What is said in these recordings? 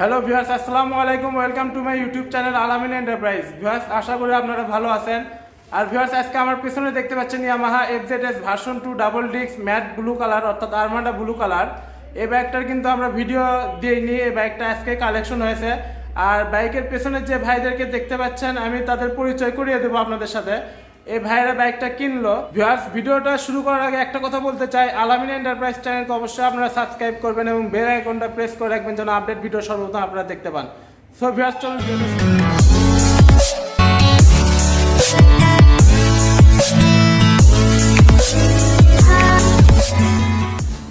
Hello viewers, আসসালামু আলাইকুম, welcome to my YouTube channel Alamin enterprise. Viewers, আশা করি আপনারা ভালো আছেন। আর ভিউয়ার্স, আজকে আমার পিছনে দেখতে পাচ্ছেন Yamaha FZ S version two double ডিক্স ম্যাট ব্লু কালার, অর্থাৎ আরমান্ডা ব্লু কালার। এই বাইকটার কিন্তু আমরা ভিডিও দিইনি, এই বাইকটা আজকে কালেকশন হয়েছে। আর বাইকের পেছনে যে ভাইদেরকে দেখতে পাচ্ছেন, আমি তাদের পরিচয় করিয়ে দেবো আপনাদের সাথে। এই ভাইয়েরা বাইকটা কিনলো। ভিউয়ার্স ভিডিওটা শুরু করার আগে একটা কথা বলতে চাই। আলামিন এন্টারপ্রাইজ চ্যানেলকে অবশ্যই আপনারা সাবস্ক্রাইব করবেন এবং বেল আইকনটা প্রেস করে রাখবেন যেন আপডেট ভিডিও সর্বপ্রথম আপনারা দেখতে পান। সো ভিউয়ার্স চলুন।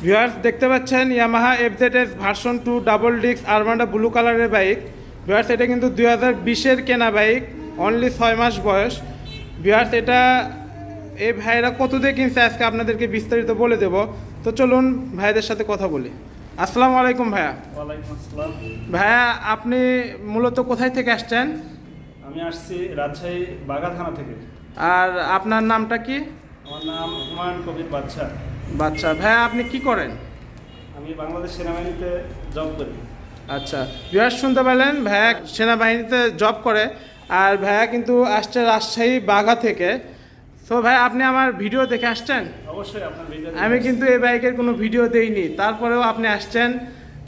ভিউয়ার্স দেখতে পাচ্ছেন Yamaha FZS version two double ডিক্স আরমান্ডা ব্লু কালারের বাইক ভিউয়ার্স এটা কিন্তু দুই হাজার বিশের কেনা বাইক অনলি ছয় মাস বয়স। ভিউয়ার্স এটা এই ভাইরা কত দিয়ে কিনছে আজকে আপনাদেরকে বিস্তারিত বলে দেব। তো চলুন ভাইদের সাথে কথা বলি। আসসালামু আলাইকুম ভাইয়া। ভাইয়া আপনি মূলত কোথায় থেকে আসছেন? আমি আসছি রাজশাহী বাগা থানা থেকে। আর আপনার নামটা কি? আমার নাম হুমায়ুন কবির বাচ্চা বাচ্চা ভাইয়া আপনি কি করেন? আমি বাংলাদেশ সেনাবাহিনীতে জব করি। আচ্ছা। বিহার শুনতে পেলেন ভাইয়া সেনাবাহিনীতে জব করে। আর ভাইয়া কিন্তু আসছে রাজশাহী বাঘা থেকে। তো ভাই আপনি আমার ভিডিও দেখে আসছেন? অবশ্যই আমি কিন্তু এই বাইকের কোনো ভিডিও দেইনি। তারপরেও আপনি আসছেন।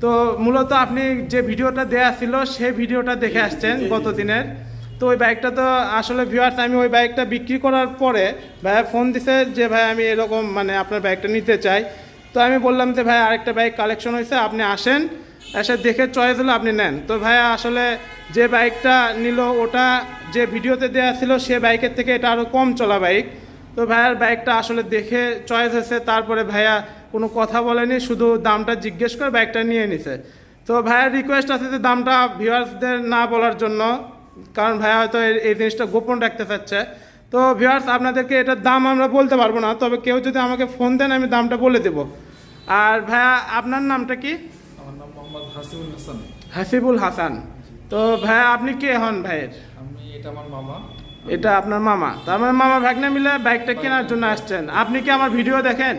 তো মূলত আপনি যে ভিডিওটা দেয়া ছিল সেই ভিডিওটা দেখে আসছেন। গত দিনের। তো ওই বাইকটা তো আসলে ভিউয়ার্স আমি ওই বাইকটা বিক্রি করার পরে ভাইয়া ফোন দিছে যে ভাই আমি এরকম মানে আপনার বাইকটা নিতে চাই। তো আমি বললাম যে ভাই আরেকটা বাইক কালেকশন হয়েছে আপনি আসেন। এসে দেখে চয়েস হলে, আপনি নেন। তো ভাইয়া, আসলে যে বাইকটা নিল, ওটা যে ভিডিওতে দেওয়া ছিল, সে বাইকের থেকে এটা আরও কম চলা বাইক তো ভাইয়ার বাইকটা আসলে দেখে চয়েস হয়েছে, তারপরে ভাইয়া কোনো কথা বলেনি, শুধু দামটা জিজ্ঞেস করে বাইকটা নিয়ে নিছে। তো ভাইয়ার রিকোয়েস্ট আছে যে দামটা ভিউয়ার্সদের না বলার জন্য, কারণ ভাইয়া হয়তো এই- জিনিসটা গোপন রাখতে চাচ্ছে। তো ভিউয়ার্স আপনাদেরকে এটার দাম আমরা বলতে পারব না, তবে কেউ যদি আমাকে ফোন দেন, আমি দামটা বলে দেবো। আর ভাইয়া, আপনার নামটা কি? মোহাম্মদ হাসিবুল হাসান। হাসিবুল হাসান। তো ভাইয়া আপনি কে হন ভাইয়ের? আমি এটা আমার মামা। এটা আপনার মামা। তার মানে মামা ভাগনা মিলে বাইকটা কেনার জন্য আসছেন। আপনি কি আমার ভিডিও দেখেন?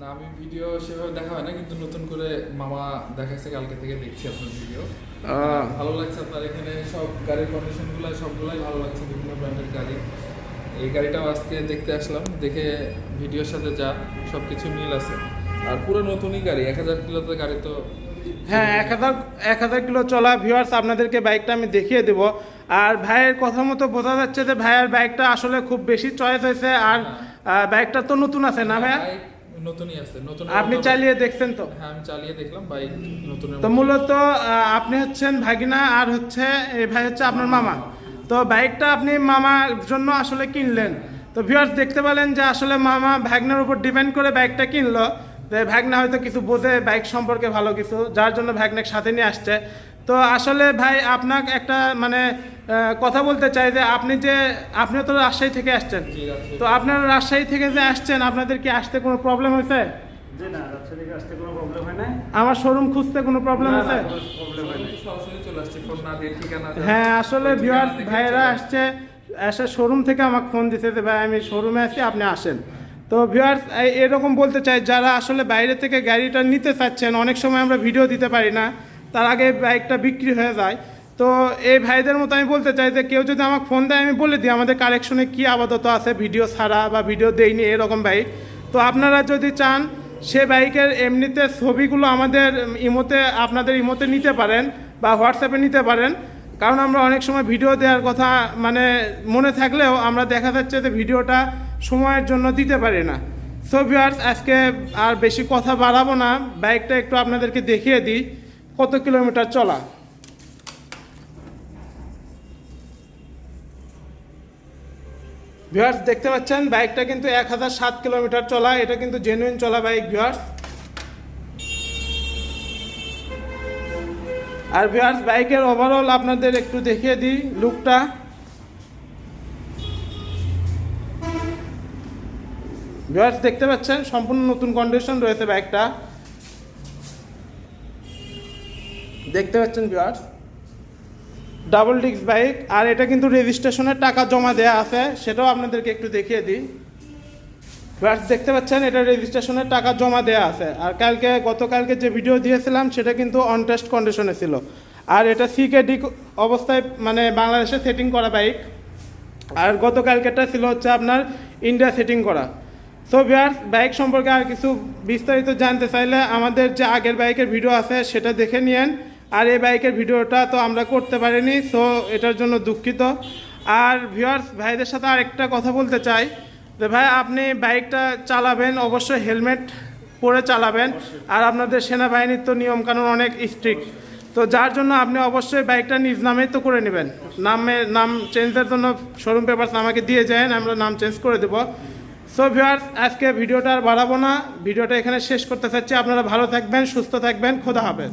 না আমি ভিডিও সেভাবে দেখা হয় না কিন্তু নতুন করে মামা দেখাচ্ছে কালকে থেকে দেখছি আপনার ভিডিও। ভালো লাগছে আপনার এখানে সব গাড়ির কন্ডিশনগুলো সবগুলাই ভালো লাগছে বিভিন্ন ব্র্যান্ডের গাড়ি। এই গাড়িটাও আজকে দেখতে আসলাম দেখে ভিডিওর সাথে যা সব কিছু মিল আছে। আর পুরো নতুনই গাড়ি এক হাজার কিলোতে গাড়ি তো হ্যাঁ এক হাজার এক হাজার কিলো চলা ভিউয়ার্স আপনাদেরকে বাইকটা আমি দেখিয়ে দেব। আর ভাইয়ের কথা মতো বোঝা যাচ্ছে যে ভাইয়ের বাইকটা আসলে খুব বেশি চয়েস হয়েছে আর বাইকটা তো নতুন আছে না ভাইয়া? নতুনই আছে নতুন আপনি চালিয়ে দেখছেন তো? হ্যাঁ আমি চালিয়ে দেখলাম বাইক নতুনের তো মূলত আপনি হচ্ছেন ভাগিনা আর হচ্ছে এই ভাই হচ্ছে আপনার মামা। তো বাইকটা আপনি মামার জন্য আসলে কিনলেন। তো ভিউয়ার্স দেখতে পেলেন যে আসলে মামা ভাগনার উপর ডিপেন্ড করে বাইকটা কিনলো। যে ভাগনা হয়তো কিছু বোঝে বাইক সম্পর্কে ভালো কিছু যার জন্য ভাগনাকে সাথে নিয়ে আসছে। তো আসলে ভাই আপনাকে একটা মানে কথা বলতে চাই যে আপনি যে আপনি তো রাজশাহী থেকে আসছেন। তো আপনারা রাজশাহী থেকে যে আসছেন আপনাদের কি আসতে কোনো প্রবলেম হয়েছে? জি না রাজশাহী থেকে আসতে কোনো প্রবলেম হয় না আমার শোরুম খুঁজতে কোনো প্রবলেম প্রবলেম হয় না সরাসরি চলে আসছি ফোন না দিয়ে ঠিকানা দেওয়া। হ্যাঁ আসলে ভিউয়ার্স ভাইয়েরা আসছে এসে শোরুম থেকে আমাকে ফোন যে ভাই আমি শোরুমে আছি আপনি আসেন। তো ভিউয়ার্স এরকম বলতে চাই, যারা আসলে বাইরে থেকে গাড়িটা নিতে চাচ্ছেন, অনেক সময় আমরা ভিডিও দিতে পারি না, তার আগে বাইকটা বিক্রি হয়ে যায়। তো এই ভাইদের মতো আমি বলতে চাই যে, কেউ যদি আমাকে ফোন দেয়, আমি বলে দিই, আমাদের কালেকশনে কি আপাতত আছে, ভিডিও ছাড়া বা ভিডিও দেয়নি এরকম বাইক তো আপনারা যদি চান, সে বাইকের এমনিতে ছবিগুলো আমাদের ইমোতে, আপনাদের ইমোতে নিতে পারেন বা হোয়াটসঅ্যাপে নিতে পারেন, কারণ আমরা অনেক সময় ভিডিও দেওয়ার কথা মানে মনে থাকলেও আমরা দেখা যাচ্ছে যে ভিডিওটা সময়ের জন্য দিতে পারি না। সো ভিউয়ার্স আজকে আর বেশি কথা বাড়াবো না। বাইকটা একটু আপনাদেরকে দেখিয়ে দিই, কত কিলোমিটার চলা। ভিউয়ার্স দেখতে পাচ্ছেন বাইকটা কিন্তু এক হাজার সাত কিলোমিটার চলা। এটা কিন্তু জেনুইন চলা বাইক ভিউয়ার্স আর ভিউয়ার্স বাইকের ওভারঅল আপনাদের একটু দেখিয়ে দিই লুকটা ভিউয়ার্স দেখতে পাচ্ছেন, সম্পূর্ণ নতুন কন্ডিশন রয়েছে বাইকটা দেখতে পাচ্ছেন ভিউয়ার্স ডাবল ডিক্স বাইক আর এটা কিন্তু রেজিস্ট্রেশনের টাকা জমা দেওয়া আছে, সেটাও আপনাদেরকে একটু দেখিয়ে দিই। ভিউয়ার্স দেখতে পাচ্ছেন, এটা রেজিস্ট্রেশনের টাকা জমা দেওয়া আছে। আর কালকে, গতকালকে যে ভিডিও দিয়েছিলাম, সেটা কিন্তু অনটেস্ট কন্ডিশনে ছিল। আর এটা সিকে ডি অবস্থায় মানে বাংলাদেশে সেটিং করা বাইক আর গতকালকেটা ছিল হচ্ছে আপনার ইন্ডিয়া সেটিং করা। সো ভিউয়ার্স বাইক সম্পর্কে আর কিছু বিস্তারিত জানতে চাইলে আমাদের যে আগের বাইকের ভিডিও আছে, সেটা দেখে নিয়েন। আর এই বাইকের ভিডিওটা তো আমরা করতে পারিনি সো এটার জন্য দুঃখিত। আর ভিউয়ার্স ভাইদের সাথে আরেকটা কথা বলতে চাই, যে ভাই, আপনি বাইকটা চালাবেন, অবশ্যই হেলমেট পরে চালাবেন। আর আপনাদের সেনাবাহিনীর তো নিয়মকানুন অনেক স্ট্রিক্ট তো যার জন্য আপনি অবশ্যই বাইকটা নিজ নামেই তো করে নেবেন। নামে, নাম চেঞ্জের জন্য শোরুম পেপারস আমাকে দিয়ে যান আমরা নাম চেঞ্জ করে দেবো। সো ভিউয়ার্স আজকে ভিডিওটা আর বাড়াবো না। ভিডিওটা এখানে শেষ করতে চাচ্ছি। আপনারা ভালো থাকবেন, সুস্থ থাকবেন। খোদা হাফেজ।